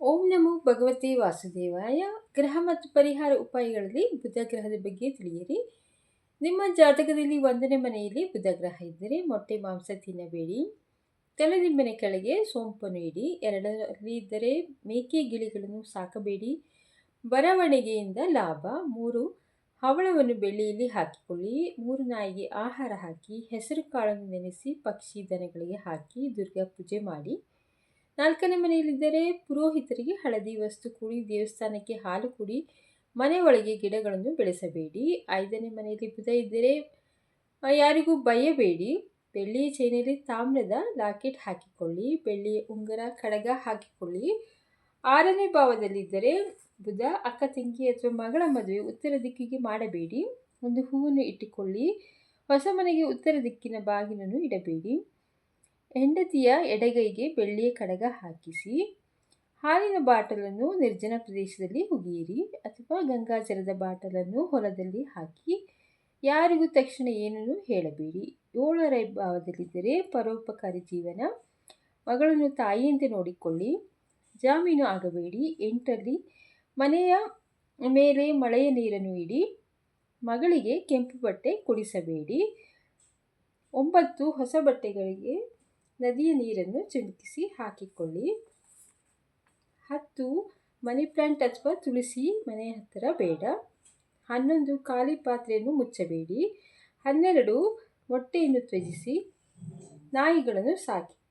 ಓಂ ನಮೋ ಭಗವತಿ ವಾಸುದೇವಾಯ. ಗ್ರಹ ಮತ್ತು ಪರಿಹಾರ ಉಪಾಯಗಳಲ್ಲಿ ಬುಧ ಗ್ರಹದ ಬಗ್ಗೆ ತಿಳಿಯಿರಿ. ನಿಮ್ಮ ಜಾತಕದಲ್ಲಿ ಒಂದನೇ ಮನೆಯಲ್ಲಿ ಬುಧ ಗ್ರಹ ಇದ್ದರೆ ಮೊಟ್ಟೆ, ಮಾಂಸ ತಿನ್ನಬೇಡಿ. ತಲೆದಿಂಬಿನ ಕೆಳಗೆ ಸೋಂಪನ್ನು ಇಡಿ. ಎರಡರಲ್ಲಿ ಇದ್ದರೆ ಮೇಕೆ ಗಿಳಿಗಳನ್ನು ಸಾಕಬೇಡಿ. ಬರವಣಿಗೆಯಿಂದ ಲಾಭ. ಮೂರು, ಹವಳವನ್ನು ಬೆಳ್ಳಿಯಲ್ಲಿ ಹಾಕಿಕೊಳ್ಳಿ. ಮೂರು, ನಾಯಿಗೆ ಆಹಾರ ಹಾಕಿ. ಹೆಸರು ಕಾಳನ್ನು ನೆನೆಸಿ ಪಕ್ಷಿ ದನಗಳಿಗೆ ಹಾಕಿ. ದುರ್ಗಾ ಪೂಜೆ ಮಾಡಿ. ನಾಲ್ಕನೇ ಮನೆಯಲ್ಲಿದ್ದರೆ ಪುರೋಹಿತರಿಗೆ ಹಳದಿ ವಸ್ತು ಕೂಡಿ, ದೇವಸ್ಥಾನಕ್ಕೆ ಹಾಲು ಕೂಡಿ, ಮನೆ ಒಳಗೆ ಗಿಡಗಳನ್ನು ಬೆಳೆಸಬೇಡಿ. ಐದನೇ ಮನೆಯಲ್ಲಿ ಬುಧ ಇದ್ದರೆ ಯಾರಿಗೂ ಬಯ್ಯಬೇಡಿ ಬೆಳ್ಳಿಯ ಚೈನಲ್ಲಿ ತಾಮ್ರದ ಲಾಕೆಟ್ ಹಾಕಿಕೊಳ್ಳಿ. ಬೆಳ್ಳಿಯ ಉಂಗುರ, ಕಡಗ ಹಾಕಿಕೊಳ್ಳಿ. ಆರನೇ ಭಾವದಲ್ಲಿದ್ದರೆ ಬುಧ ಅಕ್ಕ, ತಂಗಿ ಅಥವಾ ಮಗಳ ಮದುವೆ ಉತ್ತರ ದಿಕ್ಕಿಗೆ ಮಾಡಬೇಡಿ. ಒಂದು ಹೂವನ್ನು ಇಟ್ಟುಕೊಳ್ಳಿ. ಹೊಸ ಮನೆಗೆ ಉತ್ತರ ದಿಕ್ಕಿನ ಬಾಗಿಲನ್ನು ಇಡಬೇಡಿ. ಹೆಂಡತಿಯ ಎಡಗೈಗೆ ಬೆಳ್ಳಿಯ ಕಡಗ ಹಾಕಿಸಿ, ಹಾಲಿನ ಬಾಟಲನ್ನು ನಿರ್ಜನ ಪ್ರದೇಶದಲ್ಲಿ ಹುಗಿಯಿರಿ ಅಥವಾ ಗಂಗಾಜಲದ ಬಾಟಲನ್ನು ಹೊಲದಲ್ಲಿ ಹಾಕಿ, ಯಾರಿಗೂ ತಕ್ಷಣ ಏನನ್ನು ಹೇಳಬೇಡಿ. ಏಳರ ಭಾವದಲ್ಲಿದ್ದರೆ ಪರೋಪಕಾರಿ ಜೀವನ. ಮಗಳನ್ನು ತಾಯಿಯಂತೆ ನೋಡಿಕೊಳ್ಳಿ. ಜಾಮೀನು ಆಗಬೇಡಿ. ಎಂಟರಲ್ಲಿ, ಮನೆಯ ಮೇಲೆ ಮಳೆಯ ನೀರನ್ನು ಇಡಿ, ಮಗಳಿಗೆ ಕೆಂಪು ಬಟ್ಟೆ ಕೊಡಿಸಬೇಡಿ. ಒಂಬತ್ತು, ಹೊಸ ಬಟ್ಟೆಗಳಿಗೆ ನದಿಯ ನೀರನ್ನು ಚಿಮುಕಿಸಿ ಹಾಕಿಕೊಳ್ಳಿ. ಹತ್ತು, ಮನಿ ಪ್ಲಾಂಟ್ ಅಥವಾ ತುಳಸಿ ಮನೆ ಹತ್ತಿರ ಬೇಡ. ಹನ್ನೊಂದು, ಖಾಲಿ ಪಾತ್ರೆಯನ್ನು ಮುಚ್ಚಬೇಡಿ. ಹನ್ನೆರಡು, ಮೊಟ್ಟೆಯನ್ನು ತ್ಯಜಿಸಿ ನಾಯಿಗಳನ್ನು ಸಾಕಿ.